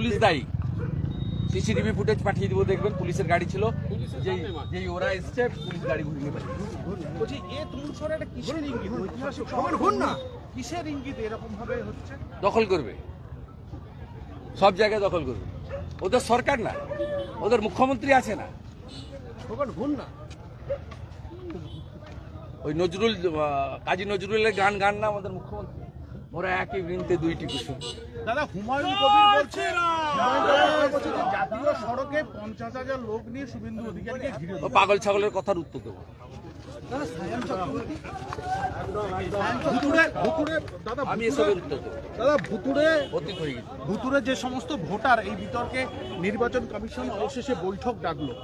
Police দায়ী। CCTV footage পাঠিয়ে দিব দেখবেন পুলিশের গাড়ি ছিল। যেই যেই ওরা এসছে পুলিশ গাড়ি ঘুরিয়ে বলছি এ তুমুল একটা কিসের ইঙ্গিত? ঐতিহাসিক শহর না। কিসের ইঙ্গিত? এরকম ভাবে হচ্ছে? দখল করবে। সব জায়গায় দখল করবে। ওদের সরকার না। ওদের মুখ্যমন্ত্রী আছে না। ওই নজরুল কাজী নজরুলের গান গান না আমাদের মুখ্যমন্ত্রী। ওরা একই বৃন্তে দুইটি কুসুম। দাদা হুমায়ুন কবির বলছে জাতীয় সড়কে পঞ্চাশ হাজার লোক নিয়ে শুভেন্দু অধিকারীকে ঘিরে পাগল ছাগলের কথার উত্তর দেবো। হয়ে ভুতুরে যে সমস্ত ভোটার এই বিতর্কে নির্বাচন কমিশন অবশেষে বৈঠক ডাকলো।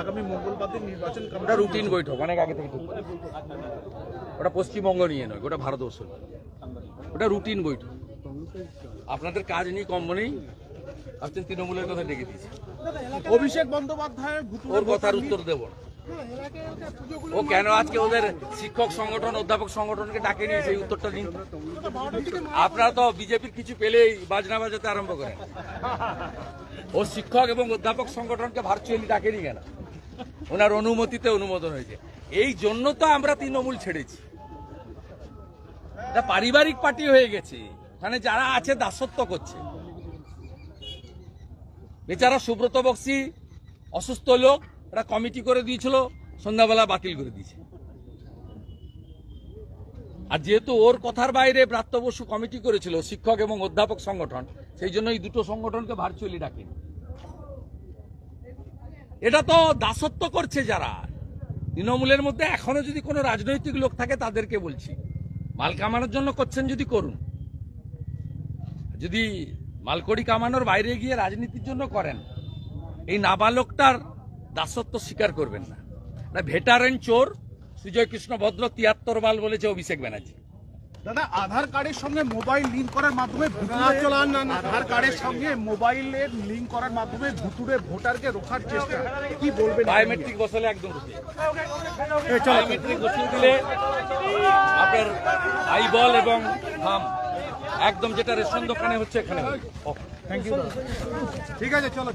আগামী মঙ্গলবার দিন নির্বাচন কমিশন রুটিন বৈঠক অনেক আগে থেকে ওটা পশ্চিমবঙ্গ নিয়ে নয় ওটা ভারতবর্ষ ওটা রুটিন বৈঠক। আপনাদের কাজ নেই কম নেই। ভাবছেন তৃণমূলের কথা ডেকে দিয়েছে। অভিষেক বন্দ্যোপাধ্যায় ওর কথার উত্তর দেব না। ও কেন আজকে ওদের শিক্ষক সংগঠন অধ্যাপক সংগঠনকে ডাকে নিয়ে সেই উত্তরটা দিন। আপনারা তো বিজেপির কিছু পেলেই বাজনা বাজাতে আরম্ভ করেন। ও শিক্ষক এবং অধ্যাপক সংগঠনকে ভার্চুয়ালি ডাকেনি কেন? ওনার অনুমতিতে অনুমোদন হয়েছে। এই জন্য তো আমরা তৃণমূল ছেড়েছি। এটা পারিবারিক পার্টি হয়ে গেছে। মানে যারা আছে দাসত্ব করছে। বেচারা সুব্রত বক্সি, অসুস্থ লোক একটা কমিটি করে দিয়েছিল, সন্ধ্যাবেলা বাতিল করে দিয়েছে। আর যেহেতু ওর কথার বাইরে প্রাপ্ত বসু কমিটি করেছিল, শিক্ষক এবং অধ্যাপক সংগঠন, সেই জন্য এই দুটো সংগঠনকে ভার্চুয়ালি ডাকে। এটা তো দাসত্ব করছে যারা। তৃণমূলের মধ্যে এখনও যদি কোনো রাজনৈতিক লোক থাকে, তাদেরকে বলছি। মাল কামানোর জন্য করছেন যদি করুন। যদি মালকড়ি কামানোর বাইরে গিয়ে রাজনীতির জন্য করেন এই নাবালকটার দাসত্ব স্বীকার করবেন না। না ভেটারেন চোর সুজয় কৃষ্ণ ভদ্র তিয়াত্তর বাল বলেছে অভিষেক ব্যানার্জি। দাদা আধার কার্ডের সঙ্গে মোবাইল লিংক করার মাধ্যমে আধার কার্ডের সঙ্গে মোবাইলের লিংক করার মাধ্যমে ভুতুরে ভোটারকে রোখার চেষ্টা। কি বলবেন? বায়োমেট্রিক বসালে একদম বায়োমেট্রিক বসিয়ে দিলে আপনার আইবল এবং থাম একদম যেটা রেশন দোকানে হচ্ছে এখানে। থ্যাংক ইউ ঠিক আছে চলো।